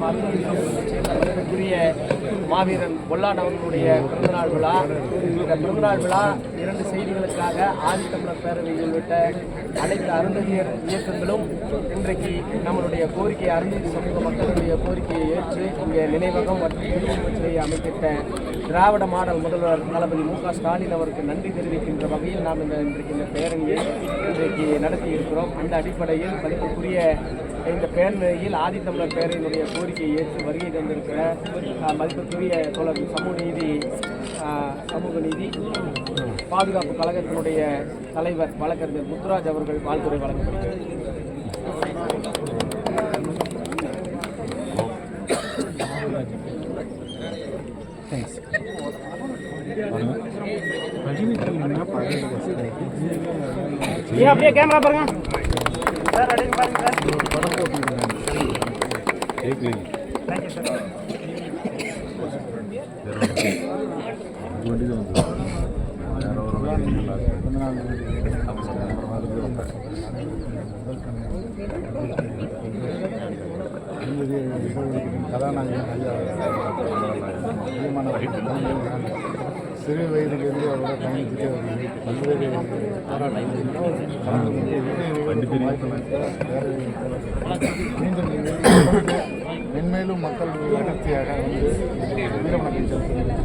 மதிப்புக்குரிய மாவீரன் பொல்லான் அவர்களுடைய பிறந்தநாள் விழா. இந்த பிறந்தநாள் விழா இரண்டு செய்திகளுக்காக ஆதித்தமிழர் பேரவை உள்ளிட்ட அனைத்து அருந்ததியர் இயக்கங்களும் இன்றைக்கு நம்மளுடைய கோரிக்கையை அருந்ததி சமூக மக்களுடைய கோரிக்கையை ஏற்று இங்கே நினைவகம் மற்றும் திருவுருவச்சிலையை அமைக்கிட்ட திராவிட மாடல் முதல்வர் தளபதி மு க ஸ்டாலின் அவருக்கு நன்றி தெரிவிக்கின்ற வகையில் நாம் இந்த இன்றைக்கு இந்த பேரணியை இன்றைக்கு நடத்தி இருக்கிறோம் அந்த அடிப்படையில் மதிப்புக்குரிய இந்த பேரணியில் ஆதித்தமிழர் பேரணியினுடைய கோரிக்கையை ஏற்று வருகை தந்திருக்கிற அஹ், மதிப்புக்குரிய தோழர் சமூக நீதி சமூக நீதி பாதுகாப்பு கழகத்தினுடைய தலைவர் வழக்கறிஞர் முத்துராஜ் அவர்கள் வாழ்த்துறை வழங்கப்படுகிறது. அப்படியே கேமரா பாருங்க. சார் அப்படியே பாருங்க சார். கதாநாயகன் ஐயா அதிகமான நான் சிறு வயதிலிருந்து அவரோட பயணிச்சுட்டு பல்வேறு போராட்டங்களில் கலந்து கொண்டு மீண்டும் மென்மேலும் மக்கள் அடர்த்தியாக வந்து வீரவணக்கம் செலுத்துகிறது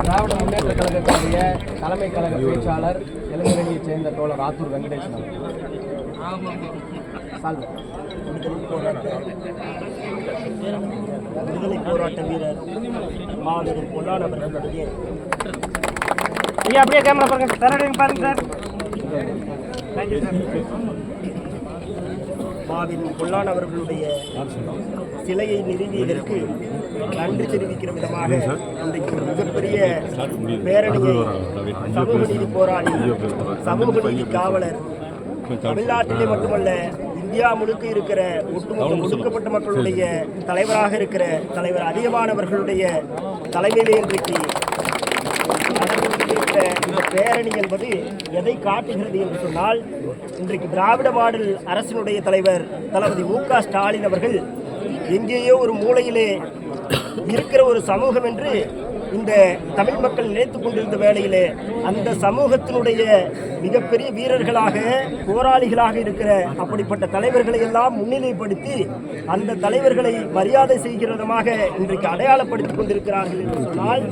திராவிட முன்னேற்ற கழகத்தினுடைய தலைமை கழக பேச்சாளர் இளைஞரணியைச் சேர்ந்த தோழர் ஆத்தூர் வெங்கடேசன். விடுதலை போராட்ட வீரர் மாவீரன் பொல்லான் அவர்களுடைய ஐயா அப்படியே கேமரா பாருங்க. சார் பாருங்க சார். மாவீரன் பொல்லான் அவர்களுடைய சிலையை நிறுவியதற்கு நன்றி தெரிவிக்கிற விதமாக இன்றைக்கு ஒரு மிகப்பெரிய பேரணியை சமூக நீதி போராளி சமூக நீதி காவலர் தமிழ்நாட்டிலே மட்டுமல்ல இந்தியா முழுக்க இருக்கிற ஒட்டுமொத்த ஒடுக்கப்பட்ட மக்களுடைய தலைவராக இருக்கிற தலைவர் அதிகமானவர்களுடைய தலைமையிலே இன்றைக்கு இந்த பேரணி என்பது எதை காட்டுகிறது என்று சொன்னால் இன்றைக்கு திராவிட மாடல் அரசினுடைய தலைவர் தளபதி மு க ஸ்டாலின் அவர்கள் எங்கேயோ ஒரு மூலையிலே இருக்கிற ஒரு சமூகம் என்று இந்த தமிழ் மக்கள் நினைத்துக் கொண்டிருந்த வேளையிலே அந்த சமூகத்தினுடைய மிகப்பெரிய வீரர்களாக போராளிகளாக இருக்கிற அப்படிப்பட்ட தலைவர்களை எல்லாம் முன்னிலைப்படுத்தி அந்த தலைவர்களை மரியாதை செய்கிற விதமாக இன்றைக்கு அடையாளப்படுத்திக் கொண்டிருக்கிறார்கள் என்று சொன்னால்